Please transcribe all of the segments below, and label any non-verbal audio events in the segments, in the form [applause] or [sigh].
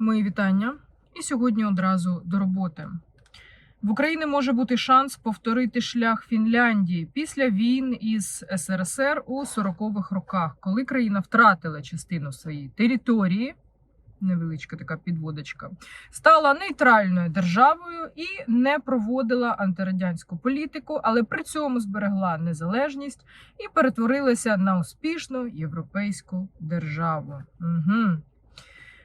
Мої вітання. І сьогодні одразу до роботи. В Україні може бути шанс повторити шлях Фінляндії після війн із СРСР у 40-х роках, коли країна втратила частину своєї території. Невеличка така підводочка, стала нейтральною державою і не проводила антирадянську політику, але при цьому зберегла незалежність і перетворилася на успішну європейську державу. Угу.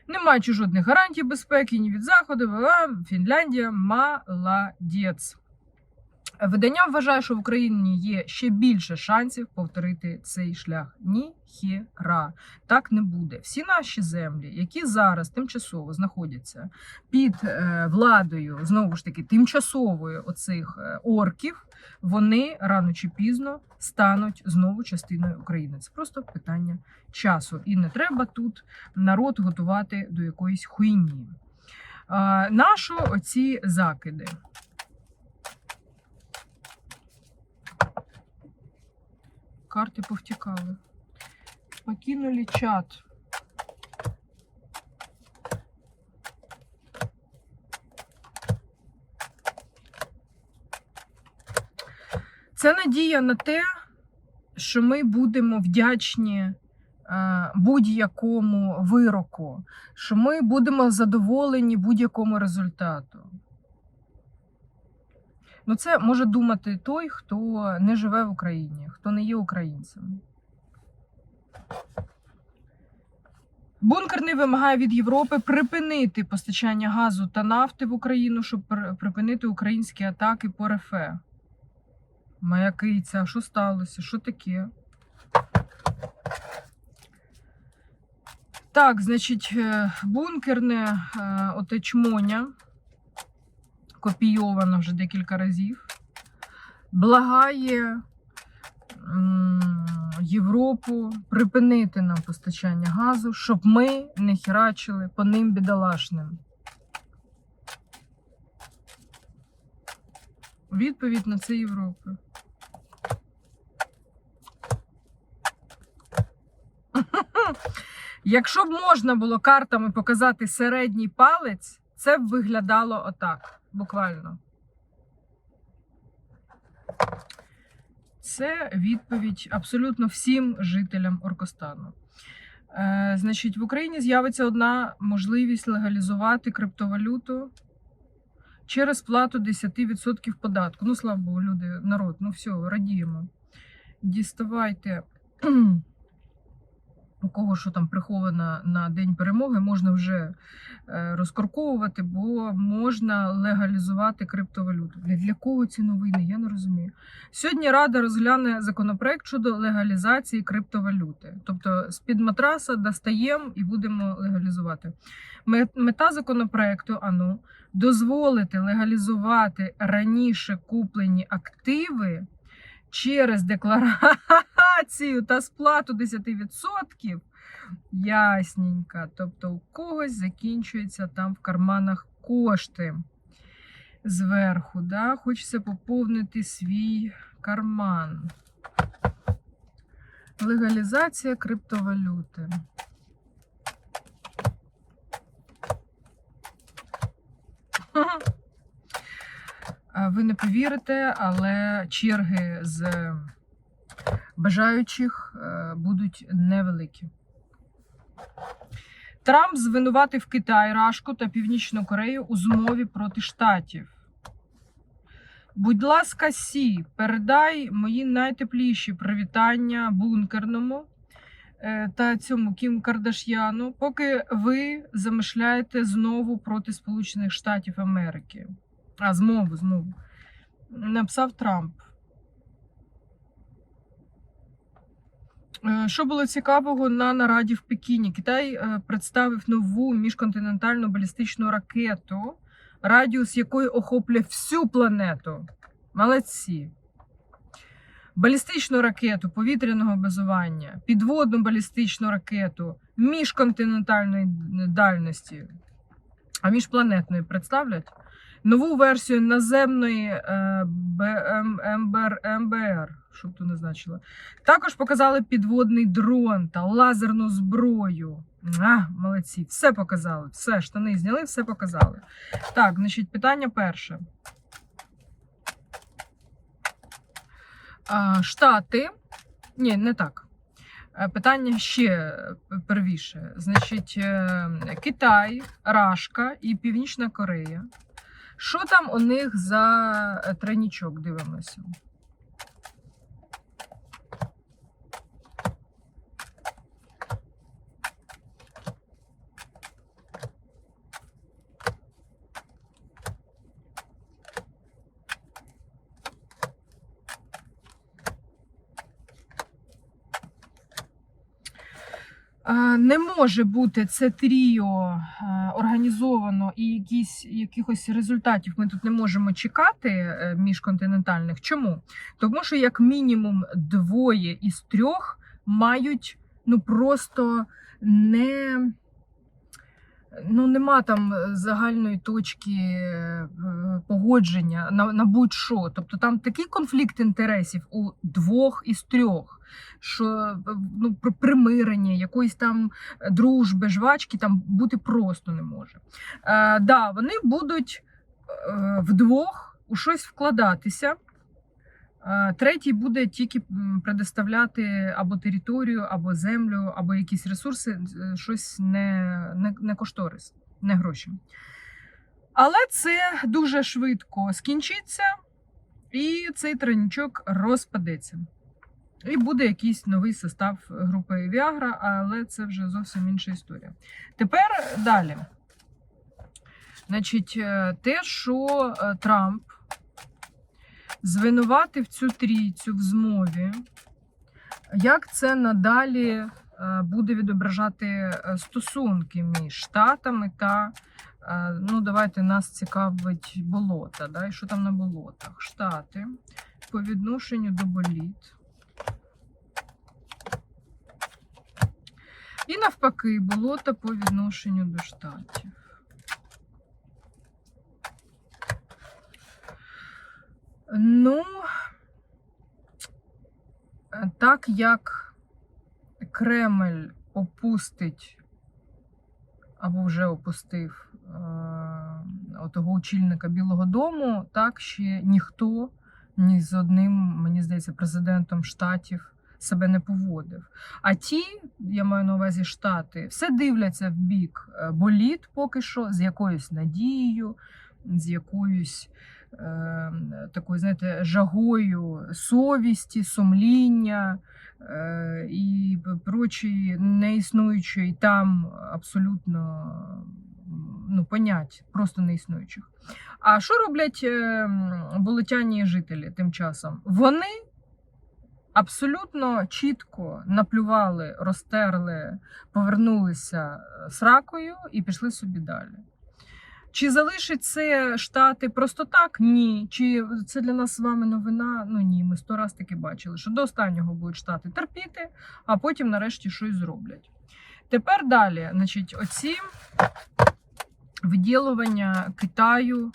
Не маючи жодних гарантій безпеки ні від заходу, Фінляндія молодець. Видання вважає, що в Україні є ще більше шансів повторити цей шлях. Ніхіра. Так не буде. Всі наші землі, які зараз тимчасово знаходяться під е, владою, знову ж таки, тимчасовою оцих е, орків, вони рано чи пізно стануть знову частиною України. Це просто питання часу. І не треба тут народ готувати до якоїсь хуйні. Нащо оці закиди? Карти повтікали. Покинули чат. Це надія на те, що ми будемо вдячні е, будь-якому вироку, що ми будемо задоволені будь-якому результату. Ну, це може думати той, хто не живе в Україні, хто не є українцем. Бункерний вимагає від Європи припинити постачання газу та нафти в Україну, щоб припинити українські атаки по РФ. Моя киця, що сталося? Що таке? Так, значить, е, бункерне е, оте чмоня, копійовано вже декілька разів, благає Європу припинити нам постачання газу, щоб ми не херачили по ним бідолашним. Відповідь на це Європи. [laughs] Якщо б можна було картами показати середній палець, це б виглядало отак, буквально. Це відповідь абсолютно всім жителям Оркостану. Е, значить, в Україні з'явиться одна можливість легалізувати криптовалюту через плату 10% податку. Ну, слава Богу, люди, народ, ну все, радіємо. Діставайте. У кого що там приховано на День перемоги, можна вже е, розкорковувати, бо можна легалізувати криптовалюту. Для, кого ці новини? Я не розумію. Сьогодні Рада розгляне законопроект щодо легалізації криптовалюти. Тобто з-під матраса достаємо і будемо легалізувати. Ме- Мета законопроекту ану, дозволити легалізувати раніше куплені активи через декларацію та сплату 10%. Ясненько. Тобто у когось закінчуються там в карманах кошти зверху. Да? Хочеться поповнити свій карман. Легалізація криптовалюти. А Ви не повірите, але черги з бажаючих е, будуть невеликі. Трамп звинуватив Китай, Рашку та Північну Корею у змові проти штатів. Будь ласка, Сі, передай мої найтепліші привітання бункерному е, та цьому Кім Кардаш'яну, поки ви замишляєте знову проти Сполучених Штатів Америки. А, змову, змову. Написав Трамп. Е, Що було цікавого на нараді в Пекіні? Китай е, представив нову міжконтинентальну балістичну ракету, радіус якої охоплює всю планету. Молодці. Балістичну ракету повітряного базування, підводну балістичну ракету міжконтинентальної дальності. А міжпланетної представлять? Нову версію наземної е, МБР, МБР, що то не значило. Також показали підводний дрон та лазерну зброю. А, молодці, все показали. Все, штани зняли, все показали. Так, значить, питання перше. Штати. Ні, не так. Е, Питання ще е, первіше. Значить, Китай, Рашка і Північна Корея. Що там у них за е, тройнічок? Дивимося. Не може бути це тріо е, організовано і якісь, якихось результатів ми тут не можемо чекати е, міжконтинентальних. Чому? Тому що як мінімум двоє із трьох мають ну просто не. Ну, нема там загальної точки е, погодження на, на будь-що. Тобто там такий конфлікт інтересів у двох із трьох, що е, ну, при- примирення, якоїсь там дружби, жвачки там бути просто не може. Е, да, вони будуть е, вдвох у щось вкладатися. Е, Третій буде тільки предоставляти або територію, або землю, або якісь ресурси, е, щось не, не, не кошторис, не гроші. Але це дуже швидко скінчиться, і цей тройничок розпадеться. І буде якийсь новий состав групи Viagra, але це вже зовсім інша історія. Тепер далі. Значить, е, те, що Трамп звинуватив цю трійцю в змові, як це надалі е, буде відображати е, стосунки між Штатами та, е, ну, давайте нас цікавить болота. Да? І що там на болотах? Штати по відношенню до боліт. І навпаки, болота по відношенню до штатів. Ну, е, так як Кремль опустить або вже опустив е, отого очільника Білого Дому, так ще ніхто ні з одним, мені здається, президентом штатів себе не поводив. А ті, я маю на увазі штати, все дивляться в бік е, боліт поки що з якоюсь надією, з якоюсь такою, знаєте, жагою совісті, сумління е, і прочі неіснуючої там абсолютно ну, понять, просто неіснуючих. А що роблять е, болотяні жителі тим часом? Вони абсолютно чітко наплювали, розтерли, повернулися сракою і пішли собі далі. Чи залишить це штати просто так? Ні. Чи це для нас з вами новина? Ну ні, ми сто раз таки бачили, що до останнього будуть штати терпіти, а потім нарешті щось зроблять. Тепер далі, значить, оці виділування Китаю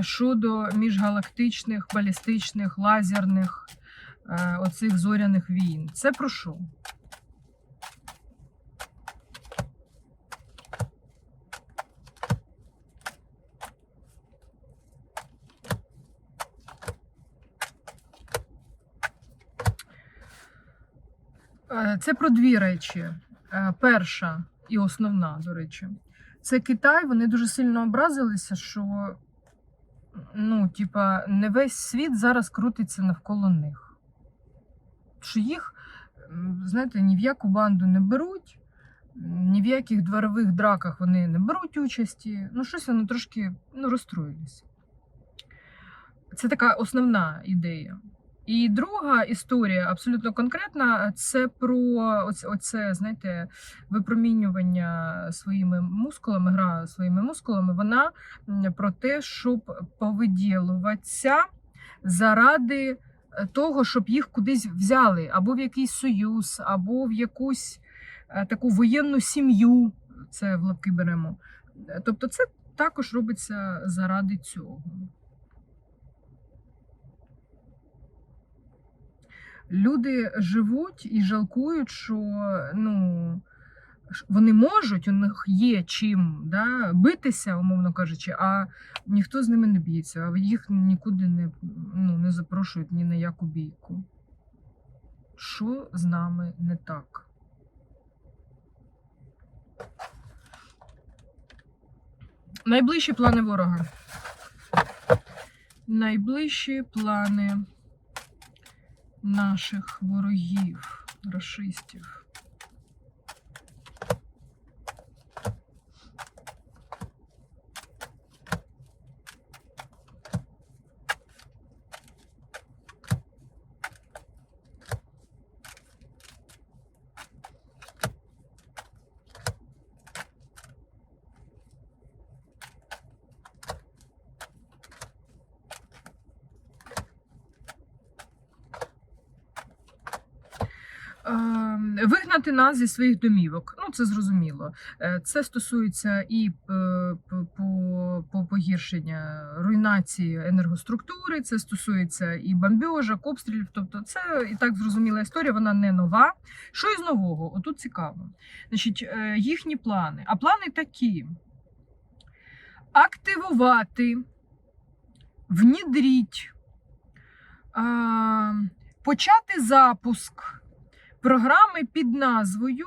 щодо міжгалактичних, балістичних, лазерних е, оцих зоряних війн. Це про що? Це про дві речі. Е, Перша і основна, до речі, це Китай. Вони дуже сильно образилися, що ну, типа, не весь світ зараз крутиться навколо них. Що їх, знаєте, ні в яку банду не беруть, ні в яких дворових драках вони не беруть участі. Ну, щось вони трошки ну, розстроїлись. Це така основна ідея. І друга історія, абсолютно конкретна, це про оце, знаєте, випромінювання своїми мускулами, гра своїми мускулами. Вона про те, щоб повиділуватися заради е, того, щоб їх кудись взяли, або в якийсь союз, або в якусь е, таку воєнну сім'ю. Це в лапки беремо. Е, Тобто, це також робиться заради цього. Люди живуть і жалкують, що ну, вони можуть, у них є чим да, битися, умовно кажучи, а ніхто з ними не б'ється, а їх нікуди не, ну, не запрошують ні на яку бійку. Що з нами не так? Найближчі плани ворога. Найближчі плани наших ворогів, расистів. Е, Вигнати нас зі своїх домівок. Ну, це зрозуміло. Е, Це стосується і е, по, по погіршення руйнації енергоструктури, це стосується і бомбьожок, обстрілів. Тобто, це і так зрозуміла історія, вона не нова. Що із нового? Отут цікаво. Значить, е, їхні плани. А плани такі: активувати, внідріть, почати запуск програми під назвою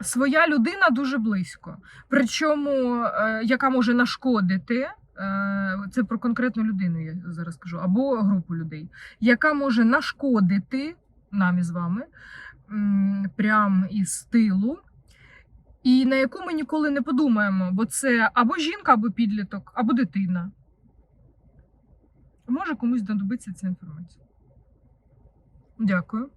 Своя людина дуже близько. Причому, е, яка може нашкодити. е, Це про конкретну людину я зараз кажу, або групу людей, яка може нашкодити нам із вами прям із тилу, і на яку ми ніколи не подумаємо, бо це або жінка, або підліток, або дитина. Може комусь знадобиться ця інформація. Дякую.